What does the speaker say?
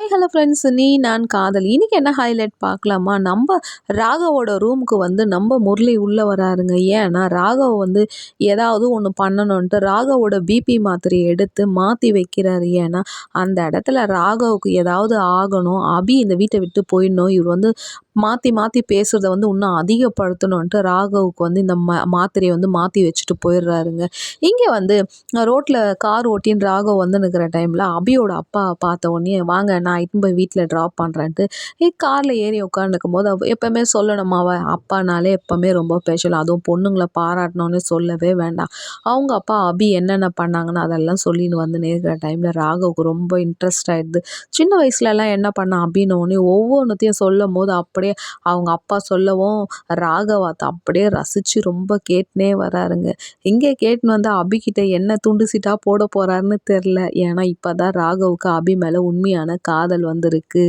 Hello friends நீ நான் காதல். இன்னைக்கு என்ன ஹைலைட் பார்க்கலாமா? நம்ம ராகவோட ரூமுக்கு வந்து நம்ம முரளி உள்ளே வராருங்க. ஏன்னா ராகவ் வந்து ஏதாவது ஒன்று பண்ணணுன்ட்டு ராகவோட பிபி மாத்திரையை எடுத்து மாற்றி வைக்கிறாரு. ஏன்னா அந்த இடத்துல ராகவுக்கு ஏதாவது ஆகணும். அபி இந்த வீட்டை விட்டு போயிடணும். இவர் வந்து மாற்றி மாற்றி பேசுகிறத வந்து இன்னும் அதிகப்படுத்தணுன்ட்டு ராகவுக்கு வந்து இந்த மா மாத்திரையை வந்து மாற்றி வச்சுட்டு போயிடுறாருங்க. இங்கே வந்து ரோட்டில் கார் ஓட்டின்னு ராகவ் வந்து நிற்கிற டைமில் அபியோட அப்பா பார்த்த உடனே வாங்க நான் இட்டுன்னு போய் வீட்டில் ட்ராப் பண்ணுறேன்ட்டு காரில் ஏறி உட்காந்துருக்கும் போது எப்போவுமே சொல்லணுமா அவ அப்பானாலே எப்போவுமே ரொம்ப ஸ்பெஷல் அதுவும் பொண்ணுங்களை பாராட்டணும்னு சொல்லவே வேண்டாம். அவங்க அப்பா அபி என்னென்ன பண்ணாங்கன்னு அதெல்லாம் சொல்லின்னு வந்து நேர்கிற டைமில் ராகவுக்கு ரொம்ப இன்ட்ரெஸ்ட் ஆகிடுது சின்ன வயசுலலாம் என்ன பண்ண அபின்னு ஒவ்வொன்றத்தையும் ஒவ்வொன்றுத்தையும் சொல்லும் போது அப்போ அப்படியே அவங்க அப்பா சொல்லவும் ராகவாத்தை அப்படியே ரசித்து ரொம்ப கேட்டுனே வராருங்க. இங்கே கேட்டுன்னு வந்து அபிகிட்ட என்ன துண்டு சீட்டாக போட போகிறாருன்னு தெரில ஏன்னா இப்போ தான் ராகவுக்கு அபி மேலே உண்மையான காதல் வந்திருக்கு.